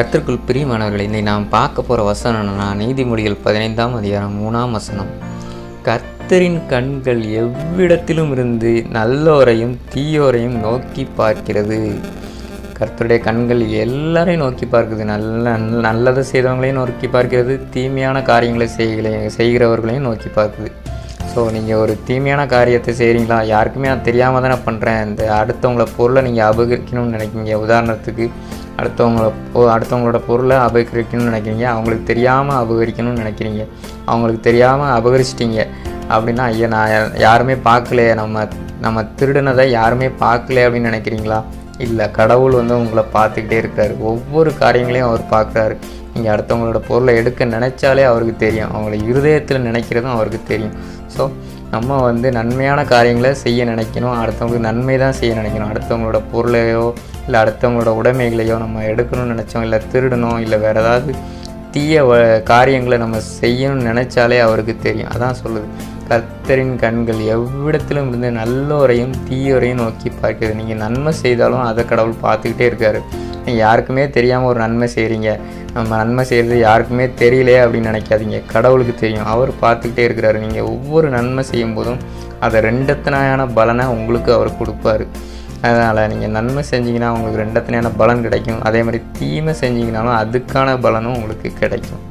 கத்திற்குள் பிரியமானவர்களை இன்னை நாம் பார்க்க போகிற வசனம் என்னன்னா நீதிமொழிகள் பதினைந்தாம் அதிகாரம் மூணாம் வசனம். கர்த்தரின் கண்கள் எவ்விடத்திலும் இருந்து நல்லோரையும் தீயோரையும் நோக்கி பார்க்கிறது. கர்த்தருடைய கண்கள் எல்லாரையும் நோக்கி பார்க்குது. நல்ல நல்லதை செய்தவங்களையும் நோக்கி பார்க்கிறது. தீமையான காரியங்களை செய்கிற செய்கிறவர்களையும் நோக்கி பார்க்குது. ஸோ நீங்கள் ஒரு தீமையான காரியத்தை செய்கிறீங்களா யாருக்குமே நான் தெரியாமல் தானே பண்ணுறேன் இந்த அடுத்தவங்கள பொருளை நீங்கள் அபகரிக்கணும்னு நினைக்கிங்க உதாரணத்துக்கு அடுத்தவங்கள அடுத்தவங்களோட பொருளை அபகரிக்கணும்னு நினைக்கிறீங்க. அவங்களுக்கு தெரியாமல் அபகரிக்கணும்னு நினைக்கிறீங்க. அவங்களுக்கு தெரியாமல் அபகரிச்சிட்டிங்க அப்படின்னா ஐயா நான் யா- யாருமே பார்க்கலையே. நம்ம நம்ம திருடினதை யாருமே பார்க்கல அப்படின்னு நினைக்கிறீங்களா? இல்லை கடவுள் வந்து உங்களை பார்த்துக்கிட்டே இருக்கார். ஒவ்வொரு காரியங்களையும் அவர் பார்க்குறாரு. நீங்கள் அடுத்தவங்களோட பொருளை எடுக்க நினைச்சாலே அவருக்கு தெரியும். அவங்கள இருதயத்தில் நினைக்கிறதும் அவருக்கு தெரியும். ஸோ நம்ம வந்து நன்மையான காரியங்களை செய்ய நினைக்கணும். அடுத்தவங்களுக்கு நன்மை தான் செய்ய நினைக்கணும். அடுத்தவங்களோட பொருளையோ இல்லை அடுத்தவங்களோட உடைமைகளையோ நம்ம எடுக்கணும்னு நினச்சோம் இல்லை திருடணும் இல்லை வேறு ஏதாவது தீய வ- காரியங்களை நம்ம செய்யணும்னு நினச்சாலே அவருக்கு தெரியும். அதான் சொல்லுது. கர்த்தரின் கண்கள் எவ்விடத்திலும் இருந்து நல்லோரையும் தீயோரையும் நோக்கி பார்க்கிறது. நீங்கள் நன்மை செய்தாலும் அதை கடவுள் பார்த்துக்கிட்டே இருக்காரு. யாருக்குமே தெரியாமல் ஒரு நன்மை செய்கிறீங்க நம்ம நன்மை செய்கிறது யாருக்குமே தெரியலையே அப்படின்னு நினைக்காதீங்க. கடவுளுக்கு தெரியும். அவர் பார்த்துக்கிட்டே இருக்கிறாரு. நீங்கள் ஒவ்வொரு நன்மை செய்யும் போதும் அதை ரெண்டத்தனையான பலனை உங்களுக்கு அவர் கொடுப்பாரு. அதனால் நீங்கள் நன்மை செஞ்சீங்கன்னா உங்களுக்கு ரெண்டத்தனையான பலன் கிடைக்கும். அதே மாதிரி தீமை செஞ்சிங்கனாலும் அதுக்கான பலனும் உங்களுக்கு கிடைக்கும்.